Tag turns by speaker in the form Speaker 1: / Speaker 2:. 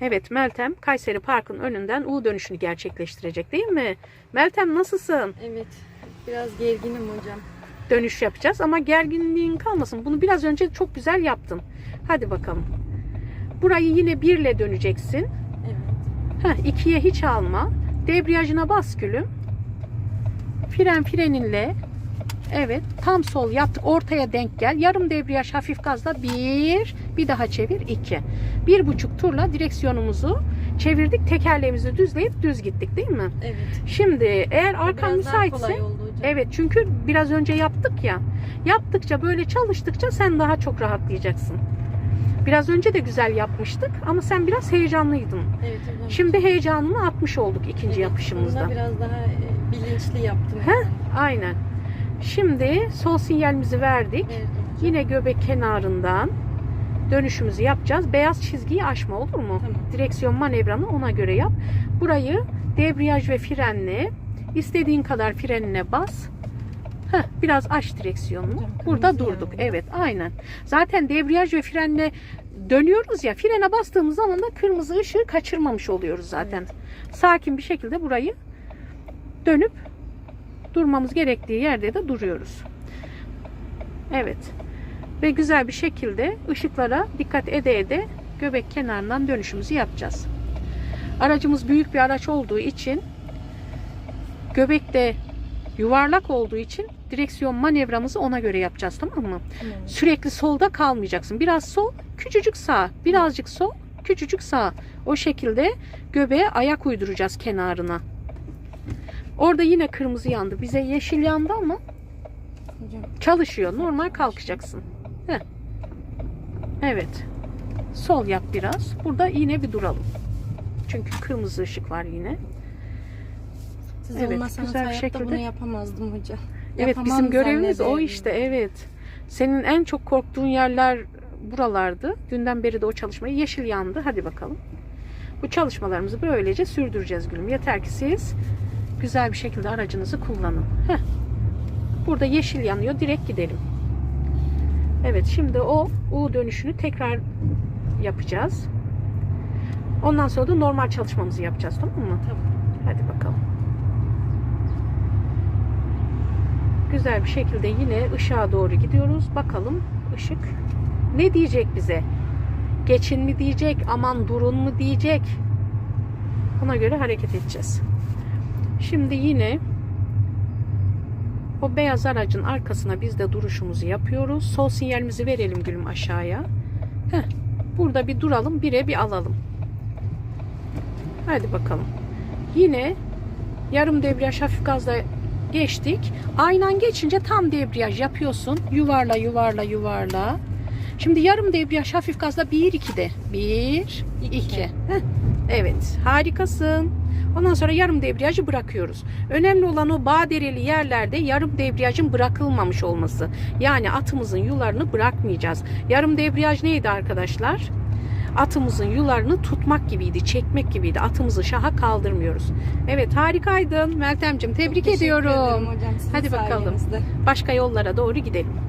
Speaker 1: Evet Meltem Kayseri Park'ın önünden U dönüşünü gerçekleştirecek değil mi? Meltem nasılsın?
Speaker 2: Evet. Biraz gerginim hocam.
Speaker 1: Dönüş yapacağız ama gerginliğin kalmasın. Bunu biraz önce çok güzel yaptın. Hadi bakalım. Burayı yine birle döneceksin.
Speaker 2: Evet.
Speaker 1: Heh, ikiye hiç alma. Debriyajına bas gülüm. Fren freninle. Evet. Tam sol yaptık. Ortaya denk gel. Yarım debriyaj hafif gazla. Bir. Bir daha çevir. iki. Bir buçuk turla direksiyonumuzu çevirdik. Tekerleğimizi düzleyip düz gittik değil mi?
Speaker 2: Evet.
Speaker 1: Şimdi eğer arkan müsaitse. Evet çünkü biraz önce yaptık ya. Yaptıkça böyle çalıştıkça sen daha çok rahatlayacaksın. Biraz önce de güzel yapmıştık ama sen biraz heyecanlıydın.
Speaker 2: Evet hocam.
Speaker 1: Şimdi heyecanını atmış olduk ikinci
Speaker 2: Evet,
Speaker 1: yapışımızda.
Speaker 2: biraz daha e, bilinçli yaptım.
Speaker 1: He?
Speaker 2: yani.
Speaker 1: Aynen. Şimdi sol sinyalimizi verdik.
Speaker 2: Evet.
Speaker 1: Yine göbek kenarından dönüşümüzü yapacağız. Beyaz çizgiyi aşma olur mu?
Speaker 2: Tamam.
Speaker 1: Direksiyon manevranı ona göre yap. Burayı debriyaj ve frenle istediğin kadar frenine bas. Heh, biraz aç direksiyonunu.
Speaker 2: Hocam,
Speaker 1: Burada durduk.
Speaker 2: yanıyor.
Speaker 1: Evet, aynen. Zaten debriyaj ve frenle dönüyoruz ya. Frene bastığımız zaman da kırmızı ışığı kaçırmamış oluyoruz zaten. Sakin bir şekilde burayı dönüp durmamız gerektiği yerde de duruyoruz. Evet. Ve güzel bir şekilde ışıklara dikkat ede ede göbek kenarından dönüşümüzü yapacağız. Aracımız büyük bir araç olduğu için göbekte yuvarlak olduğu için direksiyon manevramızı ona göre yapacağız tamam mı?
Speaker 2: Tamam.
Speaker 1: Sürekli solda kalmayacaksın. Biraz sol, küçücük sağ. Birazcık sol, küçücük sağ. O şekilde göbeğe ayak uyduracağız kenarına. Orada yine kırmızı yandı. Bize yeşil yandı ama çalışıyor. Normal kalkacaksın. Heh. Evet. Sol yap biraz. Burada yine bir duralım. Çünkü kırmızı ışık var yine.
Speaker 2: Siz
Speaker 1: Evet,
Speaker 2: olmasanız
Speaker 1: güzel bir şekilde.
Speaker 2: bunu yapamazdım hocam.
Speaker 1: Evet
Speaker 2: Yapamam
Speaker 1: bizim görevimiz o işte evet. Senin en çok korktuğun yerler buralardı. Dünden beri de o çalışmayı yeşil yandı. Hadi bakalım. Bu çalışmalarımızı böylece sürdüreceğiz gülüm. Yeter ki siz güzel bir şekilde aracınızı kullanın. Heh. Burada yeşil yanıyor. Direkt gidelim. Evet şimdi o U dönüşünü tekrar yapacağız. Ondan sonra da normal çalışmamızı yapacağız tamam mı?
Speaker 2: Tamam.
Speaker 1: Hadi bakalım. Güzel bir şekilde yine ışığa doğru gidiyoruz. Bakalım ışık ne diyecek bize? Geçin mi diyecek, aman durun mu diyecek? Ona göre hareket edeceğiz. Şimdi yine o beyaz aracın arkasına biz de duruşumuzu yapıyoruz. Sol sinyalimizi verelim gülüm aşağıya. Heh, burada bir duralım, bire bir alalım. Hadi bakalım. Yine yarım debriyaj hafif gazla geçtik. Aynan geçince tam debriyaj yapıyorsun. Yuvarla yuvarla yuvarla. Şimdi yarım debriyaj hafif gazla 1 2 de. 1 2. Evet, harikasın. Ondan sonra yarım debriyajı bırakıyoruz. Önemli olan o badereli yerlerde yarım debriyajın bırakılmamış olması. Yani atımızın yularını bırakmayacağız. Yarım debriyaj neydi arkadaşlar? atımızın yularını tutmak gibiydi, çekmek gibiydi. Atımızı şaha kaldırmıyoruz. Evet harikaydın Meltemciğim. Tebrik ediyorum.
Speaker 2: hocam.
Speaker 1: Hadi bakalım. Başka yollara doğru gidelim.